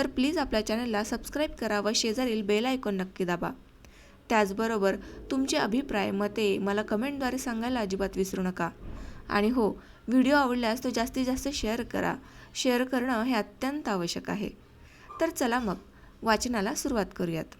तर प्लीज आपल्या चॅनलला सबस्क्राईब करा व शेजारील बेल आयकॉन नक्की दाबा. त्याचबरोबर तुमचे अभिप्राय मते मला कमेंटद्वारे सांगायला अजिबात विसरू नका. आणि हो व्हिडिओ आवडल्यास तो जास्तीत जास्त शेअर करा. शेअर करणं हे अत्यंत आवश्यक आहे. तर चला मग वाचनाला सुरुवात करूयात.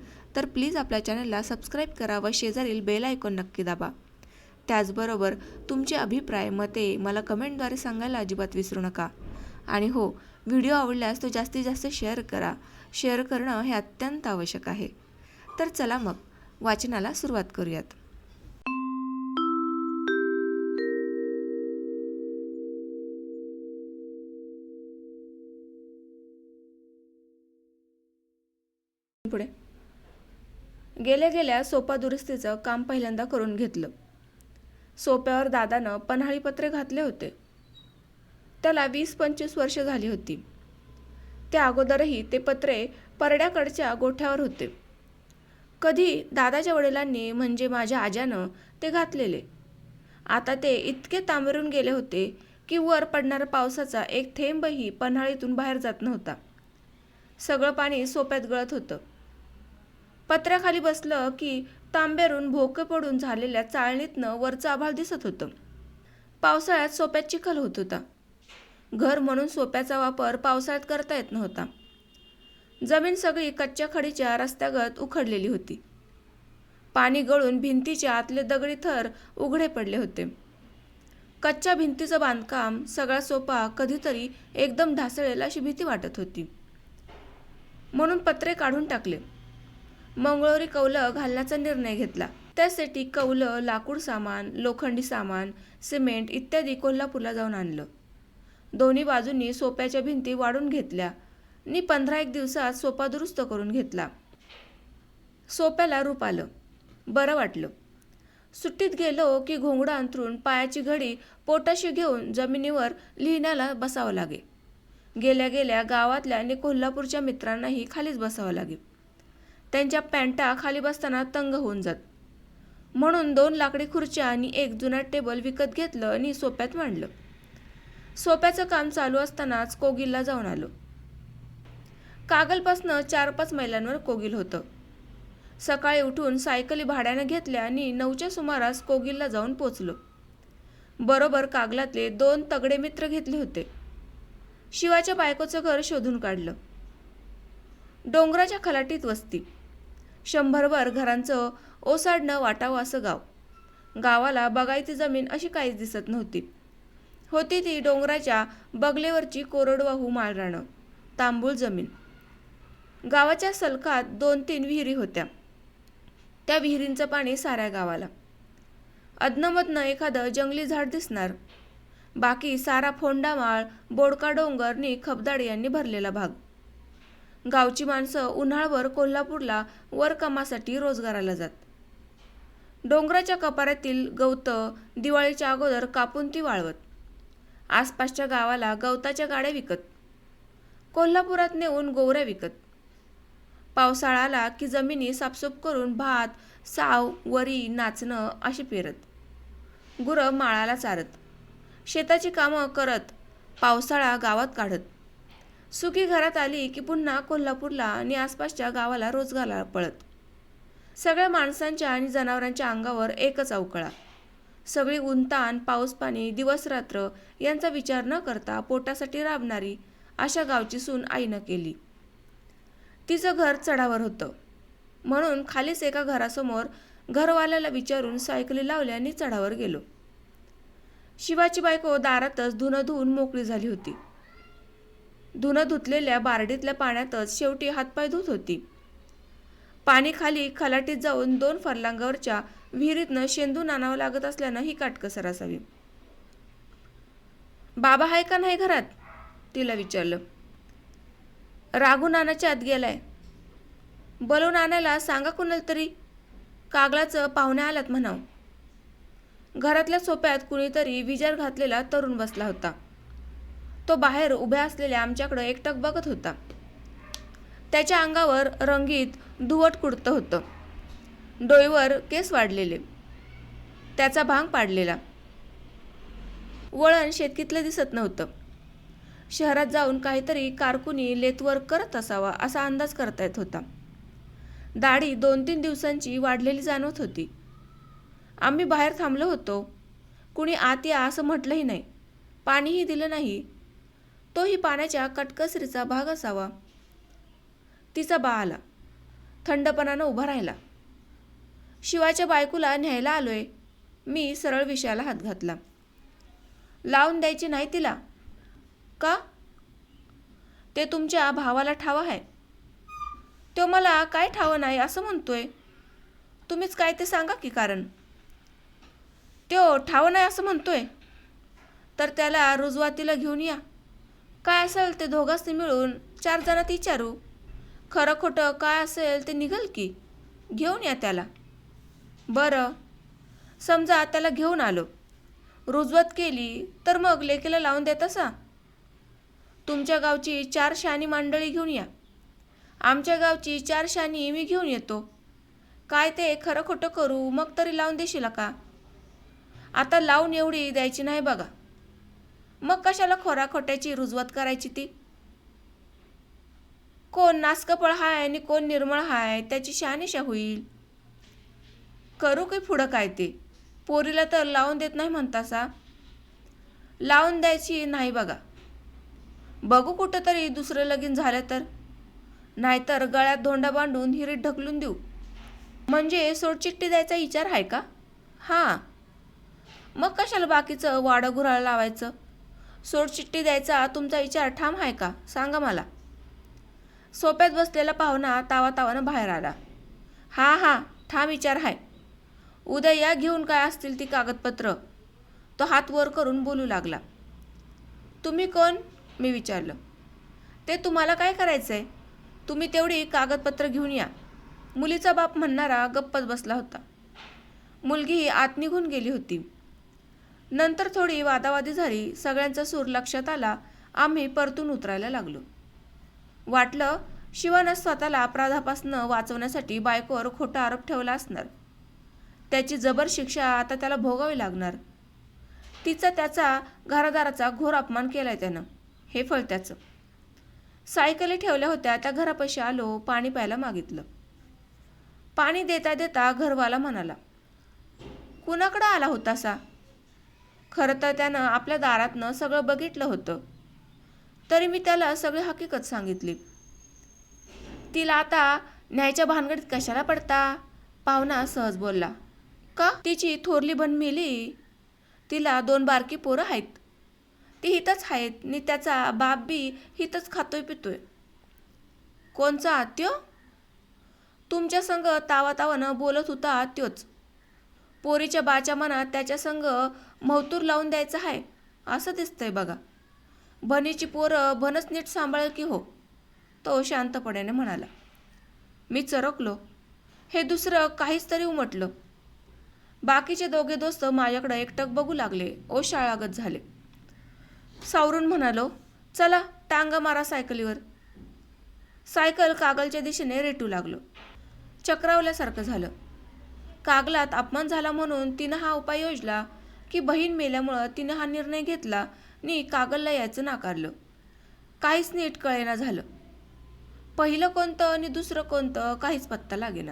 तर प्लीज आपल्या चॅनलला सबस्क्राईब करा व शेजारील बेल आयकॉन नक्की दाबा. त्याचबरोबर तुमचे अभिप्राय मते मला कमेंटद्वारे सांगायला अजिबात विसरू नका. आणि हो व्हिडिओ आवडल्यास तो जास्तीत जास्त शेअर करा. शेअर करणं हे अत्यंत आवश्यक आहे. तर चला मग वाचनाला सुरुवात करूयात. पुढे. गेल्या गेल्या सोपा दुरुस्तीचं काम पहिल्यांदा करून घेतलं. सोप्यावर दादानं पन्हाळी पत्रे घातले होते. त्याला वीस पंचवीस वर्ष झाली होती. त्या अगोदरही ते पत्रे परड्याकडच्या गोठ्यावर होते. कधी दादाच्या वडिलांनी म्हणजे माझ्या आज्यानं ते घातलेले. आता ते इतके तांबरून गेले होते की वर पडणारा पावसाचा एक थेंबही पन्हाळीतून बाहेर जात नव्हता. सगळं पाणी सोप्यात गळत होतं. पत्र्याखाली बसलं की तांब्यारून भोकं पडून झालेल्या चाळणीतनं वरचं आभाळ दिसत होतं. पावसाळ्यात सोप्यात चिखल होत होता. घर म्हणून सोप्याचा वापर पावसाळ्यात करता येत नव्हता. जमीन सगळी कच्च्या खडीच्या रस्त्यागत उखडलेली होती. पाणी गळून भिंतीच्या आतले दगडी थर उघडे पडले होते. कच्च्या भिंतीचं बांधकाम सगळा सोपा कधीतरी एकदम ढासळेल अशी भीती वाटत होती. म्हणून पत्रे काढून टाकले. मंगळवारी कौलं घालण्याचा निर्णय घेतला. त्यासाठी कौलं लाकूड सामान लोखंडी सामान सिमेंट इत्यादी कोल्हापूरला जाऊन आणलं. दोन्ही बाजूंनी सोप्याच्या भिंती वाढून घेतल्या. नि पंधरा एक दिवसात सोपा दुरुस्त करून घेतला. सोप्याला रूप आलं. बरं वाटलं. सुट्टीत गेलो की घोंगडा अंथरून पायाची घडी पोटाशी घेऊन जमिनीवर लिहिण्याला बसावं लागे. गेल्या गेल्या गावातल्या आणि कोल्हापूरच्या मित्रांनाही खालीच बसावं लागेल त्यांच्या पॅन्टा खाली बसताना तंग होऊन जात. म्हणून दोन लाकडी खुर्च्या आणि एक जुना टेबल विकत घेतलं आणि सोप्यात मांडलं. सोप्याचं काम चालू असतानाच कोगिलला जाऊन आलो. कागलपासनं चार पाच मैलांवर कोगिल होतं. सकाळी उठून सायकली भाड्यानं घेतल्या आणि नऊच्या सुमारास कोगिलला जाऊन पोचलो. बरोबर कागलातले दोन तगडे मित्र घेतले होते. शिवाच्या बायकोचं घर शोधून काढलं. डोंगराच्या खलाटीत वस्ती. शंभरभर घरांचं ओसाडणं वाटावं असं गाव. गावाला बगायती जमीन अशी काहीच दिसत नव्हती. होती ती डोंगराच्या बगलेवरची कोरडवाहू माळरानं. तांबूळ जमीन. गावाच्या सलखात दोन तीन विहिरी होत्या. त्या विहिरींचं पाणी साऱ्या गावाला. अदनमधनं एखादं जंगली झाड दिसणार. बाकी सारा फोंडा माळ बोडका डोंगर नि खबदाड यांनी भरलेला भाग. गावची माणसं उन्हाळभर कोल्हापूरला वरकामासाठी रोजगाराला जात. डोंगराच्या कपाऱ्यातील गवतं दिवाळीच्या अगोदर कापून ती वाळवत. आसपासच्या गावाला गवताच्या गाड्या विकत. कोल्हापुरात नेऊन गोवऱ्या विकत. पावसाळा आला की जमिनी साफसूफ करून भात साव वरी नाचणं अशी पेरत. गुरं माळाला चारत. शेताची कामं करत पावसाळा गावात काढत. सुखी घरात आली की पुन्हा कोल्हापूरला आणि आसपासच्या गावाला रोजगाराला पळत. सगळ्या माणसांच्या आणि जनावरांच्या अंगावर एकच अवकळा. सगळी उंतान पाऊस पाणी दिवस रात्र यांचा विचार न करता पोटासाठी राबणारी अशा गावची सून आईनं केली. तिचं घर चढावर होतं. म्हणून खालीच एका घरासमोर घरवाल्याला विचारून सायकली लावल्या आणि चढावर गेलो. शिवाची बायको दारातच धुनं धुवून मोकळी झाली होती. धुनं धुतलेल्या बारडीतल्या पाण्यातच शेवटी हातपाय धुत होती. पाणी खाली खलाटीत जाऊन दोन फरलांगावरच्या विहिरीतनं शेंदून आणावं लागत असल्यानं ही काटकसर असावी. बाबा आहे का नाही घरात? तिला विचारलं. राघू नानाच्या आत गेलाय. बलून आणायला सांगा कुणाला तरी. कागलाचं पाहुणे आलात म्हणाव. घरातल्या सोप्यात कुणीतरी विजार घातलेला तरुण बसला होता. तो बाहेर उभ्या असलेल्या आमच्याकडं एकटक बघत होता. त्याच्या अंगावर रंगीत धुवट कुडतं होतं. डोईवर केस वाढलेले. त्याचा भांग पाडलेला. वळण शेतकीतलं दिसत नव्हतं. शहरात जाऊन काहीतरी कारकुनी लेतवर करत असावा असा अंदाज करता येत होता. दाढी दोन तीन दिवसांची वाढलेली जाणवत होती. आम्ही बाहेर थांबलो होतो. कुणी आत या असं म्हटलंही नाही. पाणीही दिलं नाही. तोही पाण्याच्या कटकसरीचा भाग असावा. तिचा बा आला. थंडपणानं उभा राहिला. शिवाच्या बायकोला न्यायला आलोय. मी सरळ विषयाला हात घातला. लावून द्यायची नाही तिला. का? ते तुमच्या भावाला ठाव आहे. तो मला काय ठावं नाही असं म्हणतोय. तुम्हीच काय ते सांगा की कारण? त्यो ठाव नाही असं म्हणतोय. तर त्याला रुजवातीला घेऊन या. काय असेल ते दोघांनी मिळून चार जणात विचारू. खरं खोटं काय असेल ते निघल की? घेऊन या त्याला. बरं. समजा त्याला घेऊन आलो. रुजवत केली तर मग लेकीला लावून देत असा. तुमच्या गावची चार शानी मंडळी घेऊन या. आमच्या गावची चार शानी मी घेऊन येतो. काय ते खरं खोटं करू मग तरी लावून देशील का? आता लावून एवढी द्यायची नाही बघा. मग कशाला खोरा खोट्याची रुजवत करायची ती? कोण नासकपळ हाय आणि कोण निर्मळ हाय त्याची शहानिशा होईल. करू की पुढं काय ते? पोरीला तर लावून देत नाही म्हणतासा? लावून द्यायची नाही बघा. बघू कुठं तरी दुसरं लगीन झालं तर. नाहीतर गळ्यात धोंडा बांधून हिरीत ढकलून देऊ. म्हणजे सोडचिठ्ठी द्यायचा विचार आहे का? हां. मग कशाला बाकीचं वाडं गुराळ लावायचं? सोडचिठ्ठी द्यायचा तुमचा विचार ठाम आहे का? सांगा मला. सोप्यात बसलेला पाहुणा तावा तावानं बाहेर आला. हा हा ठाम विचार आहे. उद्या या घेऊन काय असतील ती कागदपत्र? तो हात वर करून बोलू लागला. तुम्ही कोण? मी विचारलं. ते तुम्हाला काय करायचं आहे तुम्ही तेवढी कागदपत्र घेऊन या. मुलीचा बाप म्हणणारा गप्पच बसला होता. मुलगी आत निघून गेली होती. नंतर थोडी वादावादी झाली सगळ्यांचा सूर लक्षात आला आम्ही परतून उतरायला लागलो. वाटलं शिवानं स्वतःला अपराधापासनं वाचवण्यासाठी बायकोवर खोटा आरोप ठेवला असणार. त्याची जबर शिक्षा आता त्याला भोगावी लागणार. तिचा त्याचा घरादाराचा घोर अपमान केलाय त्यानं. हे फळ त्याचं. सायकली ठेवल्या होत्या त्या घरापाशी आलो पाणी प्यायला मागितलं. पाणी देता देता घरवाला म्हणाला कुणाकडं आला होतासा? खरं तर त्यानं आपल्या दारातनं सगळं बघितलं होतं. तरी मी त्याला सगळी हकीकत सांगितली. तिला आता न्यायच्या भानगडीत कशाला पडता? पाहुणा सहज बोलला का? तिची थोरली बन मिली? तिला दोन बारकी पोरं आहेत. ती हितच आहेत नि त्याचा बाप बी हितच खातोय पितोय. कोणचा त्यो तुमच्या संग तावा तावानं बोलत होता त्योच पोरीच्या बाच्या मनात त्याच्या संग मवतूर लावून द्यायचं आहे असं दिसतंय बघा. भनीची पोरं भनच नीट सांभाळ की हो? तो शांतपणाने म्हणाला. मी चरकलो. हे दुसरं काहीच तरी उमटलं. बाकीचे दोघे दोस्त माझ्याकडं एकटक बघू लागले ओ शाळागत झाले. सावरून म्हणालो चला टांगा मारा सायकलीवर. सायकल कागलच्या दिशेने रेटू लागलो. चक्रावल्यासारखं झालं. कागलात अपमान झाला म्हणून तिनं हा उपाय योजला की बहीण मेल्यामुळं तिनं हा निर्णय घेतला नि कागलला यायचं नाकारलं. काहीच नीट कळेना झालं. पहिलं कोणतं आणि दुसरं कोणतं काहीच पत्ता लागेना.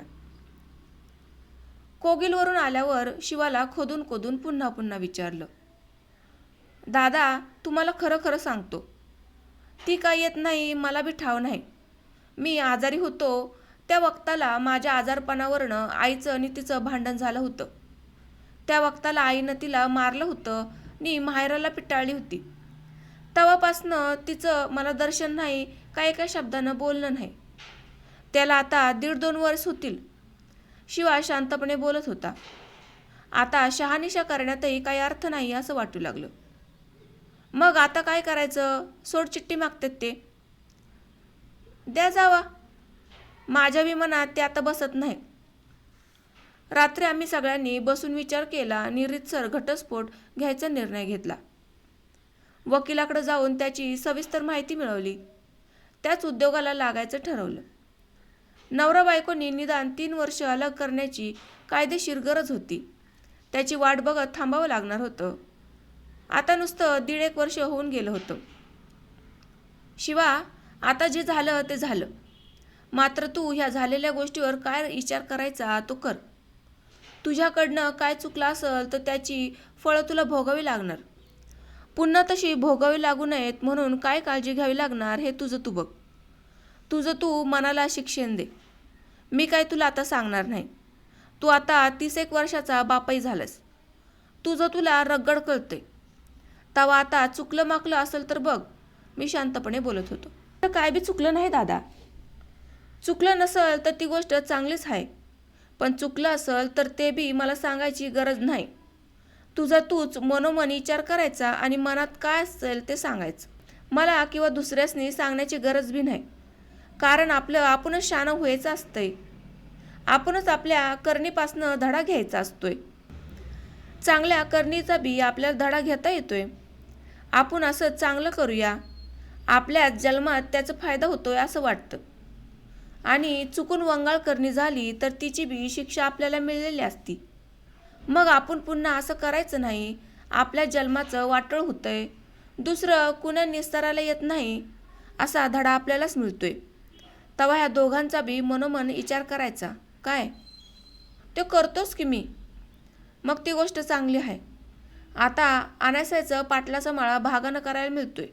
कोगिलवरून आल्यावर शिवाला खोदून खोदून पुन्हा पुन्हा विचारलं. दादा तुम्हाला खरं खरं सांगतो. ती काय येत नाही मला बी ठाव नाही. मी आजारी होतो त्या वक्ताला माझ्या आजारपणावरनं आईचं आणि तिचं भांडण झालं होतं. त्या वक्ताला आईनं तिला मारलं होतं नी माहेराला पिटाळली होती. तेव्हापासनं तिचं मला दर्शन नाही काय एका शब्दानं बोलणं नाही. त्याला आता दीड दोन वर्ष होतील. शिवा शांतपणे बोलत होता. आता शहानिशा करण्यातही काही अर्थ नाही असं वाटू लागलं. मग आता काय करायचं? सोडचिठ्ठी मागतात ते. द्या जावा. माझ्या विमानात ते आता बसत नाही. रात्री आम्ही सगळ्यांनी बसून विचार केला आणि रितसर घटस्फोट घ्यायचा निर्णय घेतला. वकिलाकडे जाऊन त्याची सविस्तर माहिती मिळवली. त्याच उद्योगाला लागायचं ठरवलं. नवरा बायकोनी निदान तीन वर्ष अलग करण्याची कायदेशीर गरज होती. त्याची वाट बघत थांबावं लागणार होतं. आता नुसतं दीड एक वर्ष होऊन गेलं होतं. शिवा आता जे झालं ते झालं. मात्र तू ह्या झालेल्या गोष्टीवर काय विचार करायचा तो कर. तुझ्याकडनं काय चुकलं असेल तर त्याची फळं तुला भोगावी लागणार. पुन्हा तशी भोगावी लागू नयेत म्हणून काय काळजी घ्यावी लागणार हे तुझं तू बघ. तुझं तू मनाला शिक्षण दे. मी काय तुला आता सांगणार नाही. तू आता तीस एक वर्षाचा बापाई झालास. तुझं तुला रगड कळते तवा आता चुकलं माकलं असेल तर बघ. मी शांतपणे बोलत होतो. तर काय बी चुकलं नाही दादा. चुकलं नसेल तर ती गोष्ट चांगलीच आहे. पण चुकलं असेल तर ते बी मला सांगायची गरज नाही. तुझा तूच मनोमन विचार करायचा आणि मनात काय असेल ते सांगायचं. मला किंवा दुसऱ्यासनी सांगण्याची गरज बी नाही. कारण आपलं आपणच शानं व्हायचं असतंय. आपणच आपल्या करणीपासनं धडा घ्यायचा असतोय. चांगल्या करणीचा बी आपल्याला धडा घेता येतोय. आपण असं चांगलं करूया. आपल्या जन्मात त्याचा फायदा होतोय असं वाटतं. आणि चुकून वंगाळ करणी झाली तर तिची बी शिक्षा आपल्याला मिळलेली असती. मग आपण पुन्हा असं करायचं नाही. आपल्या जन्माचं वाटळ होतंय. दुसरं कुणा निस्ताराला येत नाही असा धडा आपल्यालाच मिळतोय. तेव्हा ह्या दोघांचा बी मनोमन विचार करायचा. काय? तो करतोच की मी? मग ती गोष्ट चांगली आहे. आता अनासायचं पाटलाचा मळा भागानं करायला मिळतोय.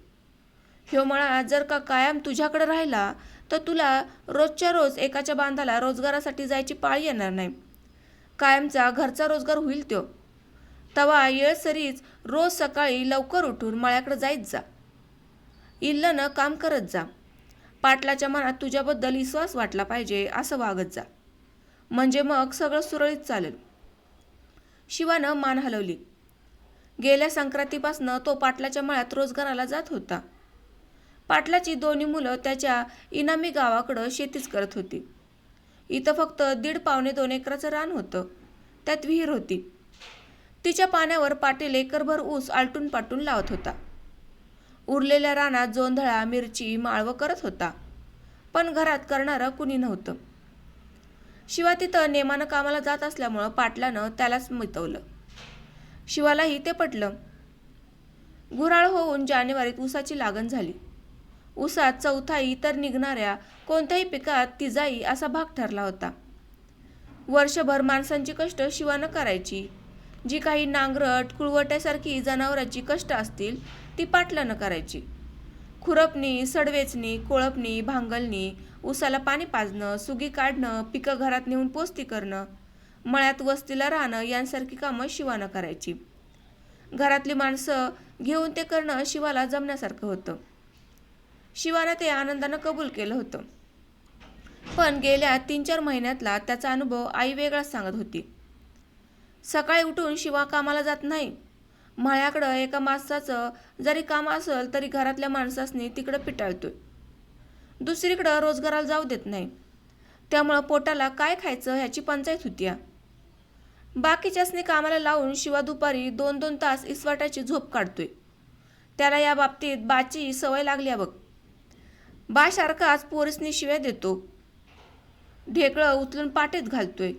ह्यो मळा जर का कायम तुझ्याकडे राहिला तर तुला रोजच्या रोज एकाच्या बांधाला रोजगारासाठी जायची पाळी येणार नाही. कायमचा घरचा रोजगार होईल त्यो तवा येळसरीच रोज सकाळी लवकर उठून मळ्याकडे जायत जा. इल्लनं काम करत जा. पाटलाच्या मनात तुझ्याबद्दल विश्वास वाटला पाहिजे असं वागत जा. म्हणजे मग सगळं सुरळीत चालेल. शिवानं मान हलवली. गेल्या संक्रांतीपासनं तो पाटलाच्या मळ्यात रोजगाराला जात होता. पाटलाची दोन्ही मुलं त्याच्या इनामी गावाकडं शेतीच करत होती. इथं फक्त दीड पावणे दोन एकराचं रान होतं. त्यात विहीर होती. तिच्या पाण्यावर पाटील एकरभर ऊस आलटून पाटून लावत होता. उरलेल्या रानात जोंधळा मिरची माळवं करत होता. पण घरात करणारं कुणी नव्हतं. शिवा तिथं नेमानं कामाला जात असल्यामुळं पाटलानं त्यालाच मितवलं. शिवालाही ते पटलं. गुराळ होऊन जानेवारीत ऊसाची लागण झाली. ऊसात चौथाई तर निघणाऱ्या कोणत्याही पिकात तिजाई असा भाग ठरला होता. वर्षभर माणसांची कष्ट शिवानं करायची. जी काही नांगरट कुळवट्यासारखी जनावरांची कष्ट असतील ती पाटलानं करायची. खुरपणी सडवेचणी कोळपणी भांगलणी उसाला पाणी पाजणं सुगी काढणं पिकं घरात नेऊन पोस्ती करणं मळ्यात वस्तीला राहणं यांसारखी कामं शिवानं करायची. घरातली माणसं घेऊन ते करणं शिवाला जमण्यासारखं होतं. शिवानं ते आनंदानं कबूल केलं होतं. पण गेल्या तीन चार महिन्यातला त्याचा अनुभव आई वेगळाच सांगत होती. सकाळी उठून शिवा कामाला जात नाही. माळ्याकडं एका माणसाचं जरी काम असेल तरी घरातल्या माणसासनी तिकडं पिटाळतोय. दुसरीकडं रोजगाराला जाऊ देत नाही. त्यामुळं पोटाला काय खायचं ह्याची पंचायत होती बाकीच्यासनी कामाला लावून शिवा दुपारी दोन दोन तास इसवाटाची झोप काढतोय. त्याला या बाबतीत बाची सवय लागली आहे बघ. बासारखाच पोरीसनी शिव्या देतो. ढेकळं उचलून पाठीत घालतोय.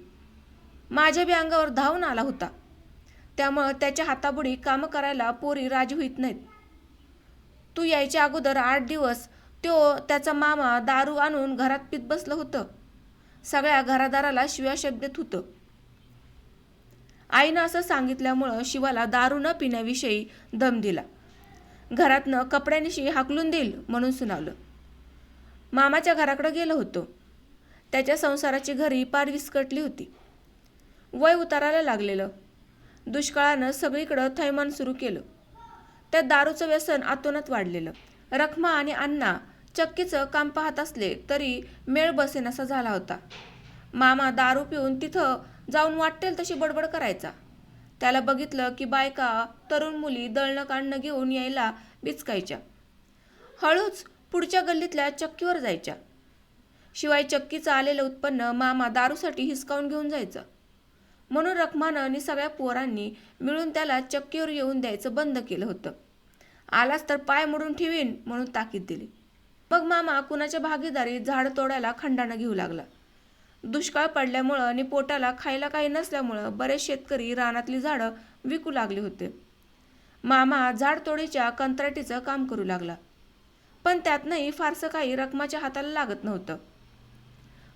माझ्या बी अंगावर धावून आला होता. त्यामुळं त्याच्या हाताबुडी कामं करायला पोरी राजी होईत नाहीत. तू यायच्या अगोदर आठ दिवस तो त्याचा मामा दारू आणून घरात पित बसलं होतं. सगळ्या घरादाराला शिव्या शब्देत होतं. आईनं असं सांगितल्यामुळं शिवाला दारू न पिण्याविषयी दम दिला. घरातनं कपड्यांशी हाकलून देईल म्हणून सुनावलं. मामाच्या घराकडं गेलो होतो. त्याच्या संसाराची घरी पार विस्कटली होती. वय उतारायला लागलेलं. दुष्काळानं सगळीकडं थैमान सुरू केलं. त्यात दारूचं व्यसन आतोनात वाढलेलं. रखमा आणि अण्णा चक्कीचं काम पाहत असले तरी मेळ बसेनासा झाला होता. मामा दारू पिऊन तिथं जाऊन वाटेल तशी बडबड करायचा. त्याला बघितलं की बायका तरुण मुली दळणं काढणं घेऊन यायला बिचकायच्या. हळूच पुढच्या गल्लीतल्या चक्कीवर जायच्या. शिवाय चक्कीचं आलेलं उत्पन्न मामा दारूसाठी हिसकावून घेऊन जायचं. म्हणून रखमानं आणि सगळ्या पोरांनी मिळून त्याला चक्कीवर येऊन द्यायचं बंद केलं होतं. आलास तर पाय मोडून ठेवीन म्हणून ताकीद दिली. मग मामा कुणाच्या भागीदारी झाड तोडायला खंडानं घेऊ लागला. दुष्काळ पडल्यामुळं आणि पोटाला खायला काही नसल्यामुळं बरेच शेतकरी रानातली झाडं विकू लागले होते. मामा झाडतोडीच्या कंत्राटीचं काम करू लागला. पण त्यातनंही फारसं काही रकमाच्या हाताला लागत नव्हतं.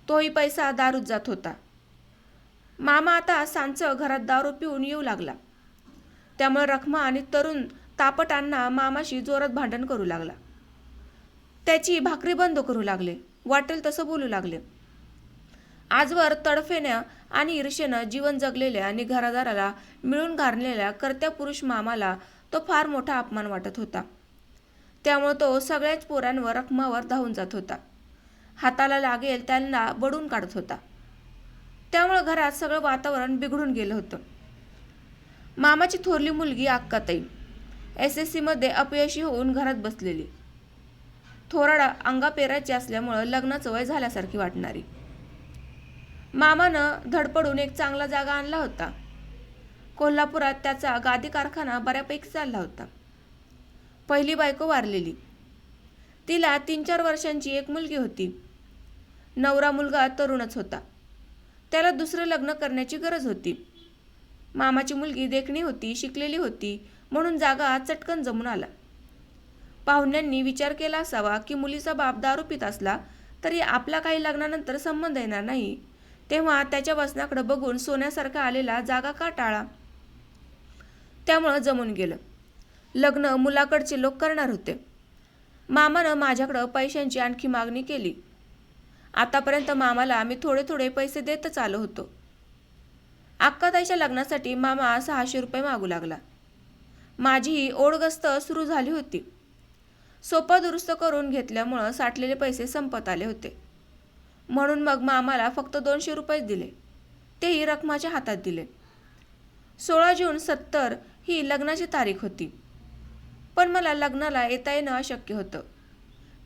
तोही पैसा दारूत जात होता. मामा आता सांचं घरात दारू पिऊन येऊ लागला. त्यामुळे रखमा आणि तरुण तापटांना मामाशी जोरात भांडण करू लागला. त्याची भाकरी बंद करू लागले वाटेल तसं बोलू लागले. आजवर तडफेनं आणि ईर्षेनं जीवन जगलेल्या आणि घरादाराला मिळून घाललेल्या कर्त्या पुरुष मामाला तो फार मोठा अपमान वाटत होता. त्यामुळे तो सगळ्याच पोरांवर रकमावर धावून जात होता. हाताला लागेल त्यांना बडून काढत होता. त्यामुळं घरात सगळं वातावरण बिघडून गेलं होतं. मामाची थोरली मुलगी अक्काताई एस एस सीमध्ये अपयशी होऊन घरात बसलेली. थोराडा अंगा पेरायची असल्यामुळं लग्नाचं वय झाल्यासारखी वाटणारी. मामानं धडपडून एक चांगला जागा आणला होता. कोल्हापुरात त्याचा गादी कारखाना बऱ्यापैकी चालला होता. पहिली बायको वारलेली. तिला तीन चार वर्षांची एक मुलगी होती. नवरा मुलगा तरुणच होता. त्याला दुसरं लग्न करण्याची गरज होती. मामाची मुलगी देखणी होती शिकलेली होती म्हणून जागा चटकन जमून आला. पाहुण्यांनी विचार केला असावा की मुलीचा बाप दारू पित असला तरी आपला काही लग्नानंतर संबंध येणार नाही. तेव्हा त्याच्या वसनाकडे बघून सोन्यासारखा आलेला जागा का टाळा त्यामुळं जमून गेलं. लग्न मुलाकडचे लोक करणार होते. मामानं माझ्याकडं पैशांची आणखी मागणी केली. आतापर्यंत मामाला आम्ही थोडे थोडे पैसे देतच आलो होतो. अक्काताईच्या लग्नासाठी मामा सहाशे रुपये मागू लागला. माझीही ओढगस्त सुरू झाली होती. सोपा दुरुस्त करून घेतल्यामुळं साठलेले पैसे संपत आले होते. म्हणून मग मामाला फक्त दोनशे रुपयेच दिले. तेही रकमाच्या हातात दिले. सोळा जून सत्तर ही लग्नाची तारीख होती. पण मला लग्नाला येता येणं अशक्य होतं.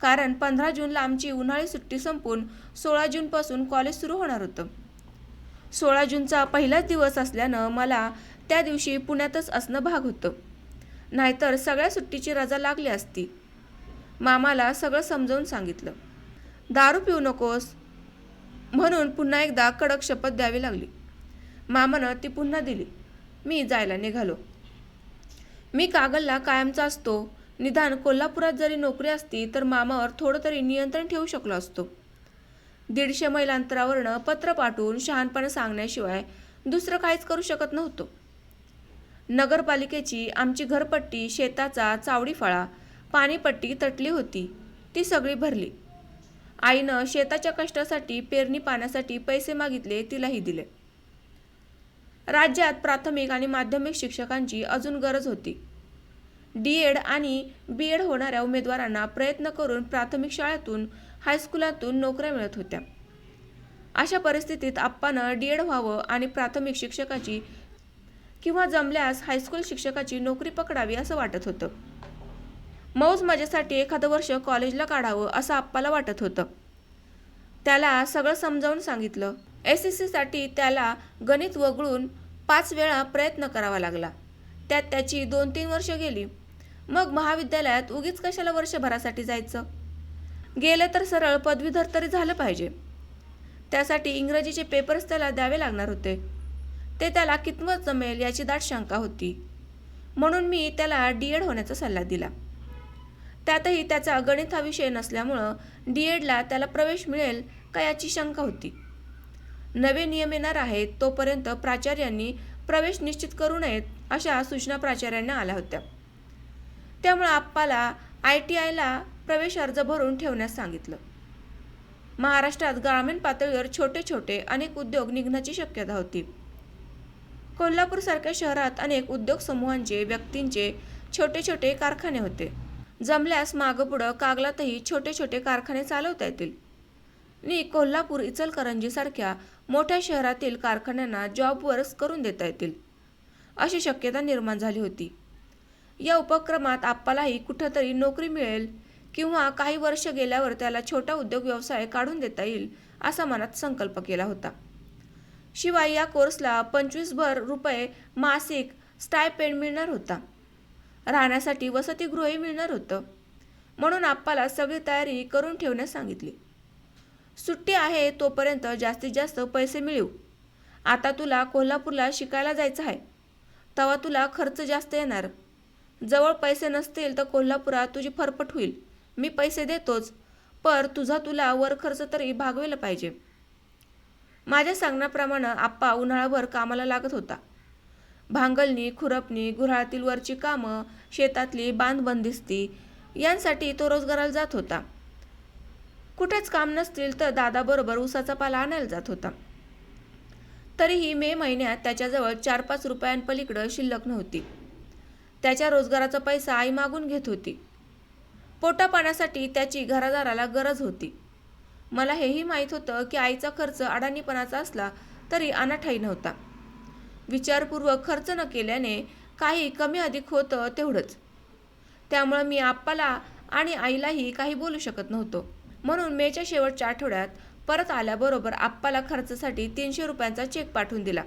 कारण पंधरा जूनला आमची उन्हाळी सुट्टी संपून सोळा जूनपासून कॉलेज सुरू होणार होतं. सोळा जूनचा पहिलाच दिवस असल्यानं मला त्या दिवशी पुण्यातच असणं भाग होतं. नाहीतर सगळ्या सुट्टीची रजा लागली असती. मामाला सगळं समजावून सांगितलं. दारू पिऊ नकोस. म्हणून पुन्हा एकदा कडक शपथ द्यावी लागली. मामानं ती पुन्हा दिली. मी जायला निघालो. मी कागलला कायमचा असतो. निदान कोल्हापुरात जरी नोकरी असती तर मामावर थोडं तरी नियंत्रण ठेवू शकलो असतो. दीडशे मैल अंतरावरनं पत्र पाठवून शहाणपणा सांगण्याशिवाय दुसरं काहीच करू शकत नव्हतो. नगरपालिकेची आमची घरपट्टी शेताचा चावडीफाळा पाणीपट्टी तटली होती. ती सगळी भरली. आईनं शेताच्या कष्टासाठी पेरणी पाण्यासाठी पैसे मागितले तिलाही दिले. राज्यात प्राथमिक आणि माध्यमिक शिक्षकांची अजून गरज होती. डी एड आणि बी एड होणाऱ्या उमेदवारांना प्रयत्न करून प्राथमिक शाळेतून हायस्कुलातून नोकऱ्या मिळत होत्या. अशा परिस्थितीत आप्पानं डी एड व्हावं आणि प्राथमिक शिक्षकाची किंवा जमल्यास हायस्कूल शिक्षकाची नोकरी पकडावी असं वाटत होतं. मौज मजेसाठी एखादं वर्ष कॉलेजला काढावं असं आप्पाला वाटत होतं. त्याला सगळं समजावून सांगितलं. एस एस सीसाठी त्याला गणित वगळून पाच वेळा प्रयत्न करावा लागला. त्यात त्याची दोन तीन वर्ष गेली. मग महाविद्यालयात उगीच कशाला वर्षभरासाठी जायचं? गेलं तर सरळ पदवीधर तरी झालं पाहिजे. त्यासाठी इंग्रजीचे पेपर्स त्याला द्यावे लागणार होते. ते त्याला कितमत जमेल याची दाट शंका होती. म्हणून मी त्याला डी एड होण्याचा सल्ला दिला. त्यातही त्याचा गणित हा विषय नसल्यामुळं डी एडला त्याला प्रवेश मिळेल का याची शंका होती. नवे नियम येणार आहेत तोपर्यंत प्राचार्यांनी प्रवेश निश्चित करू नयेत अशा सूचना प्राचार्यांना आल्या होत्या. त्यामुळे आप्पाला आय टी आयला प्रवेश अर्ज भरून ठेवण्यास सांगितलं. महाराष्ट्रात ग्रामीण पातळीवर छोटे छोटे अनेक उद्योग निघण्याची शक्यता होती. कोल्हापूरसारख्या शहरात अनेक उद्योग समूहांचे व्यक्तींचे छोटे छोटे कारखाने होते. जमल्यास मागपुढं कागलातही छोटे छोटे कारखाने चालवता येतील. नी कोल्हापूर इचलकरंजीसारख्या मोठ्या शहरातील कारखान्यांना जॉब वर्क्स करून देता येतील अशी शक्यता निर्माण झाली होती. या उपक्रमात आप्पालाही कुठंतरी नोकरी मिळेल किंवा काही वर्ष गेल्यावर त्याला छोटा उद्योग व्यवसाय काढून देता येईल असा मनात संकल्प केला होता. शिवाय या कोर्सला पंचवीसभर रुपये मासिक स्टायपेंड मिळणार होता. राहण्यासाठी वसतिगृहही मिळणार होतं. म्हणून आप्पाला सगळी तयारी करून ठेवण्यास सांगितली. सुट्टी आहे तोपर्यंत जास्तीत जास्त पैसे मिळवू आता तुला कोल्हापूरला शिकायला जायचं आहे. तेव्हा तुला खर्च जास्त येणार. जवळ पैसे नसतील तर कोल्हापुरात तुझी फरफट होईल. मी पैसे देतोच पर तुझा तुला वर खर्च तरी भागवेला पाहिजे. माझ्या सांगण्याप्रमाणे आप्पा उन्हाळाभर कामाला लागत होता. भांगलणी खुरपणी गुऱ्हाळातील वरची कामं शेतातली बांधबंदिस्ती यांसाठी तो रोजगाराला जात होता. कुठेच काम नसतील तर दादाबरोबर उसाचा पाला आणायला जात होता. तरीही मे महिन्यात त्याच्याजवळ चार पाच रुपयांपलीकडं शिल्लक नव्हती. त्याच्या रोजगाराचा पैसा आई मागून घेत होती. पोटापाण्यासाठी त्याची घरादाराला गरज होती. मला हेही माहीत होतं की आईचा खर्च अडाणीपणाचा असला तरी अनाठाई नव्हता. विचारपूर्वक खर्च न केल्याने काही कमी अधिक होतं तेवढंच. त्यामुळं मी आप्पाला आणि आईलाही काही बोलू शकत नव्हतो. म्हणून मेच्या शेवटच्या आठवड्यात परत आल्याबरोबर आप्पाला खर्चासाठी तीनशे रुपयांचा चेक पाठवून दिला.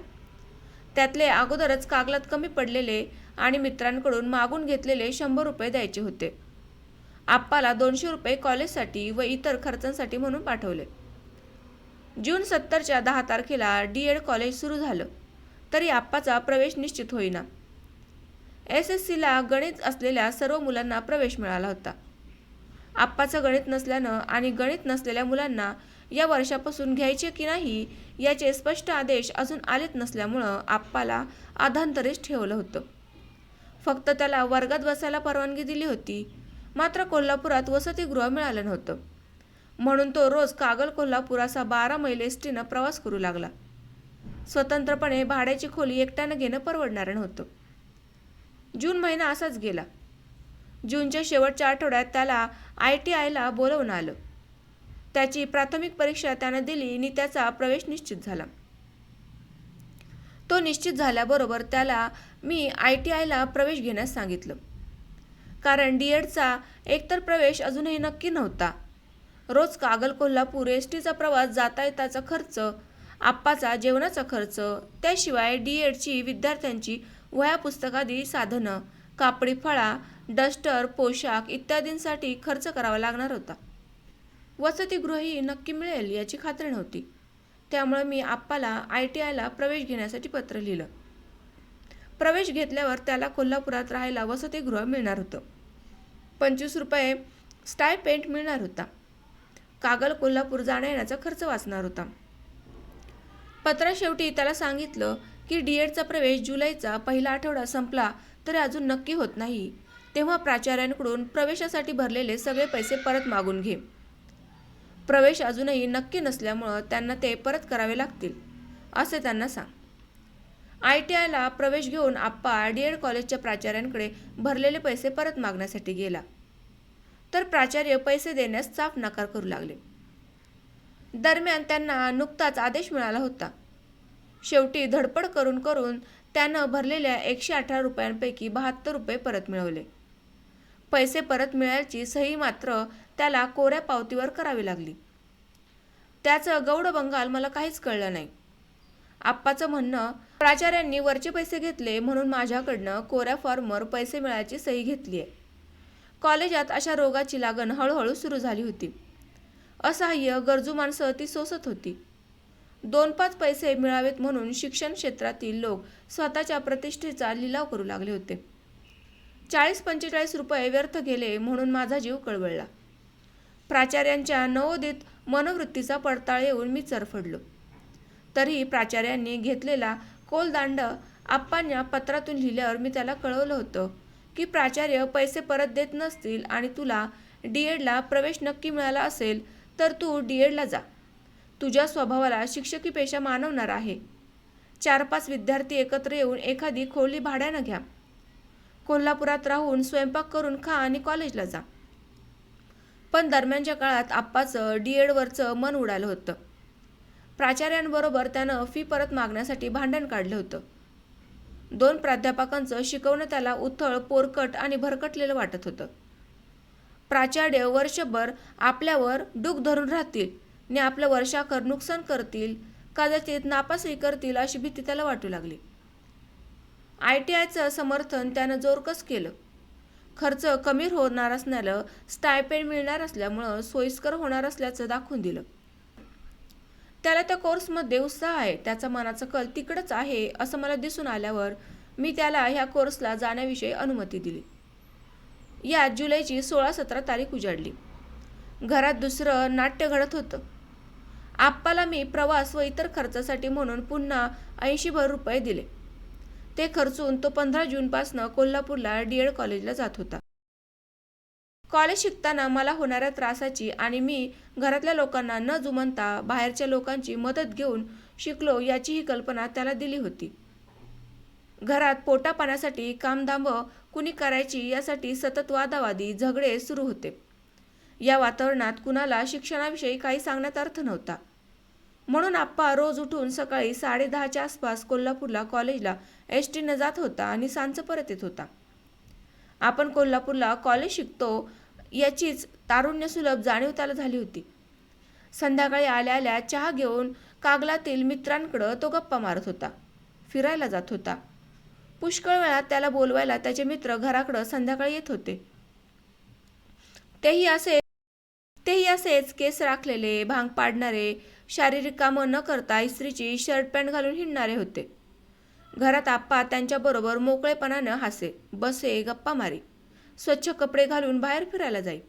त्यातले अगोदरच कागलात कमी पडलेले आणि मित्रांकडून मागून घेतलेले शंभर रुपये द्यायचे होते. आप्पाला दोनशे रुपये कॉलेजसाठी व इतर खर्चांसाठी म्हणून पाठवले. जून सत्तरच्या दहा तारखेला डी एड कॉलेज सुरू झालं तरी आप्पाचा प्रवेश निश्चित होईना. एस एस सीला गणित असलेल्या सर्व मुलांना प्रवेश मिळाला होता. आप्पाचं गणित नसल्यानं आणि गणित नसलेल्या मुलांना या वर्षापासून घ्यायचे की नाही याचे स्पष्ट आदेश अजून आलेत नसल्यामुळं आप्पाला आधांतरीच ठेवलं होतं. फक्त त्याला वर्गात बसायला परवानगी दिली होती. मात्र कोल्हापुरात वसतिगृह मिळालं नव्हतं. म्हणून तो रोज कागल कोल्हापूर असा बारा मैल एस टीनं प्रवास करू लागला. स्वतंत्रपणे भाड्याची खोली एकट्यानं घेणं परवडणारं नव्हतं. जून महिना असाच गेला. जूनच्या शेवटच्या आठवड्यात त्याला आय टी आयला बोलवून आलं. त्याची प्राथमिक परीक्षा त्यानं दिली आणि त्याचा प्रवेश निश्चित झाला. तो निश्चित झाल्याबरोबर त्याला मी आय टी आयला प्रवेश घेण्यास सांगितलं. कारण डी एडचा एकतर प्रवेश अजूनही नक्की नव्हता. रोज कागल कोल्हापूर एस टीचा प्रवास जाता येताचा खर्च आप्पाचा जेवणाचा खर्च त्याशिवाय डी एडची विद्यार्थ्यांची वह्या पुस्तकादी साधनं कापडी फळा डस्टर पोशाख इत्यादींसाठी खर्च करावा लागणार होता. वसतिगृहही नक्की मिळेल याची खात्री नव्हती. त्यामुळे मी आप्पाला आय टी आयला प्रवेश घेण्यासाठी पत्र लिहिलं. प्रवेश घेतल्यावर त्याला कोल्हापुरात राहायला वसतिगृह मिळणार होतं. पंचवीस रुपये स्टाय पेंट मिळणार होता. कागल कोल्हापूर जाण्या येण्याचा खर्च वाचणार होता. पत्रा शेवटी त्याला सांगितलं की डी एडचा प्रवेश जुलैचा पहिला आठवडा संपला तरी अजून नक्की होत नाही. तेव्हा प्राचार्यांकडून प्रवेशासाठी भरलेले सगळे पैसे परत मागून घे. प्रवेश अजूनही नक्की नसल्यामुळं त्यांना ते परत करावे लागतील असे त्यांना सांग. आय टी आयला प्रवेश घेऊन आप्पा डी एड कॉलेजच्या प्राचार्यांकडे भरलेले पैसे परत मागण्यासाठी गेला. तर प्राचार्य पैसे देण्यास साफ नकार करू लागले. दरम्यान त्यांना नुकताच आदेश मिळाला होता. शेवटी धडपड करून करून त्यानं भरलेल्या एकशे अठरा रुपयांपैकी बहात्तर रुपये परत मिळवले. पैसे परत मिळायची सही मात्र त्याला कोऱ्या पावतीवर करावी लागली. त्याचं गौड बंगाल मला काहीच कळलं नाही. आप्पाचं म्हणणं प्राचार्यांनी वरचे पैसे घेतले म्हणून माझ्याकडनं कोऱ्या फॉर्मवर पैसे मिळायची सही घेतली आहे कॉलेजात अशा रोगाची लागण हळूहळू सुरू झाली होती. असहाय्य गरजू माणसं ती सोसत होती. दोन पाच पैसे मिळावेत म्हणून शिक्षण क्षेत्रातील लोक स्वतःच्या प्रतिष्ठेचा लिलाव करू लागले होते. चाळीस पंचेचाळीस रुपये व्यर्थ गेले म्हणून माझा जीव कळवळला. प्राचार्यांच्या नवोदित मनोवृत्तीचा पडताळ येऊन मी चरफडलो. तरीही प्राचार्यांनी घेतलेला कोलदांड आप्पांच्या पत्रातून लिहिल्यावर मी त्याला कळवलं होतं की प्राचार्य पैसे परत देत नसतील आणि तुला डी एडला प्रवेश नक्की मिळाला असेल तर तू डी एडला जा. तुझ्या स्वभावाला शिक्षकी पेशा मानवणार आहे. चार पाच विद्यार्थी एकत्र येऊन एखादी खोली भाड्यानं घ्या. कोल्हापुरात राहून स्वयंपाक करून खा आणि कॉलेजला जा. पण दरम्यानच्या काळात आप्पाचं डी एडवरचं मन उडालं होतं. प्राचार्यांबरोबर त्यानं फी परत मागण्यासाठी भांडण काढलं होतं. दोन प्राध्यापकांचं शिकवणं त्याला उथळ पोरकट आणि भरकटलेलं वाटत होतं. प्राचार्य वर्षभर आपल्यावर डूक धरून राहतील आणि आपलं वर्षाकर नुकसान करतील कदाचित नापासही करतील अशी भीती त्याला वाटू लागली. आय टी आयचं समर्थन त्यानं जोरकस केलं. खर्च कमी होणार असण्याला स्टायपेंड मिळणार असल्यामुळं सोयीस्कर होणार असल्याचं दाखवून दिलं. त्याला त्या कोर्समध्ये उत्साह आहे त्याचा मनाचा कल तिकडंच आहे असं मला दिसून आल्यावर मी त्याला ह्या कोर्सला जाण्याविषयी अनुमती दिली. या जुलैची सोळा सतरा तारीख उजाडली. घरात दुसरं नाट्य घडत होतं. आप्पाला मी प्रवास व इतर खर्चासाठी म्हणून पुन्हा ऐंशीभर रुपये दिले. ते खर्चून तो पंधरा जूनपासनं कोल्हापूरला डी एड कॉलेजला जात होता. कॉलेज शिकताना मला होणाऱ्या त्रासाची आणि मी घरातल्या लोकांना न जुमनता बाहेरच्या लोकांची मदत घेऊन शिकलो याची ही कल्पना त्याला दिली होती. घरात पोटा पाण्यासाठी कामधाम कुणी करायची यासाठी सतत वादावादी झगडे सुरू होते. या वातावरणात कुणाला शिक्षणाविषयी काही सांगण्यात अर्थ नव्हता. म्हणून आप्पा रोज उठून सकाळी साडेदहाच्या आसपास कोल्हापूरला कॉलेजला एस टीनं जात होता आणि सांचं परत येत होता. आपण कोल्हापूरला कॉलेज शिकतो याचीच तारुण्यसुलभ जाणीव त्याला झाली होती. संध्याकाळी आल्या आल्या चहा घेऊन कागलातील मित्रांकडं तो गप्पा मारत होता. फिरायला जात होता. पुष्कळ वेळा त्याला बोलवायला त्याचे मित्र घराकडं संध्याकाळी येत होते. तेही असे तेही असेच केस राखलेले भांग पाडणारे शारीरिक कामं न करता इस्त्रीची शर्ट पॅन्ट घालून हिंडणारे होते. घरात आप्पा त्यांच्याबरोबर मोकळेपणानं हसे बसे गप्पा मारी स्वच्छ कपडे घालून बाहेर फिरायला जाई.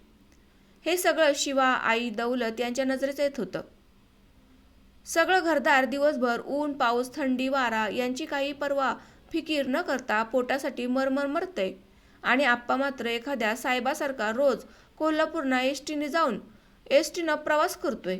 हे सगळं शिवा आई दौलत यांच्या नजरेत येत होतं. सगळं घरदार दिवसभर ऊन पाऊस थंडी वारा यांची काही पर्वा फिकीर न करता पोटासाठी मरमर मरते आणि आप्पा मात्र एखाद्या साहेबासारखा रोज कोल्हापूरना एस टीने जाऊन एस टीनं प्रवास करतोय.